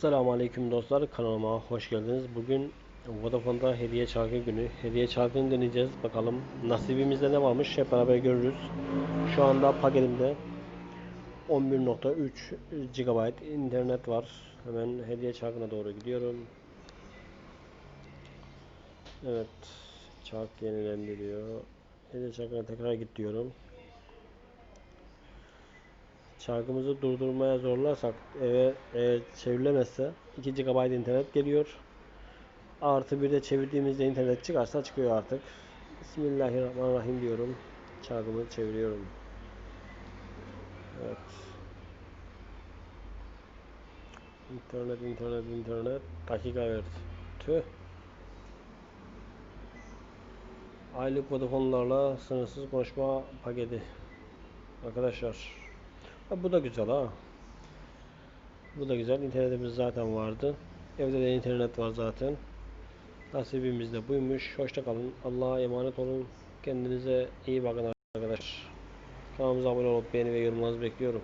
Selamun Aleyküm dostlar kanalıma hoş geldiniz. Bugün Vodafone'da hediye çarkı günü. Hediye çarkını deneyeceğiz. Bakalım nasibimizde ne varmış hep beraber görürüz. Şu anda paketimde 11.3 GB internet var. Hemen hediye çarkına doğru gidiyorum. Evet. Çark yenilendi diyor. Hediye çarkına tekrar git diyorum. Çarkımızı durdurmaya zorlarsak eve eğer çevrilemezse 2 GB internet geliyor. Artı bir de çevirdiğimizde internet çıkarsa çıkıyor artık. Bismillahirrahmanirrahim diyorum. Çarkımı çeviriyorum. Evet. İnternet, internet, internet. Dakika verdi. Tüh. Aylık Vodafone'larla sınırsız konuşma paketi. Arkadaşlar. Ha, bu da güzel ha. Bu da güzel. İnternetimiz zaten vardı. Evde de internet var zaten. Nasibimiz de buymuş. Hoşça kalın. Allah'a emanet olun. Kendinize iyi bakın arkadaşlar. Kanalımıza abone olup beğeni ve yorumlarınızı bekliyorum.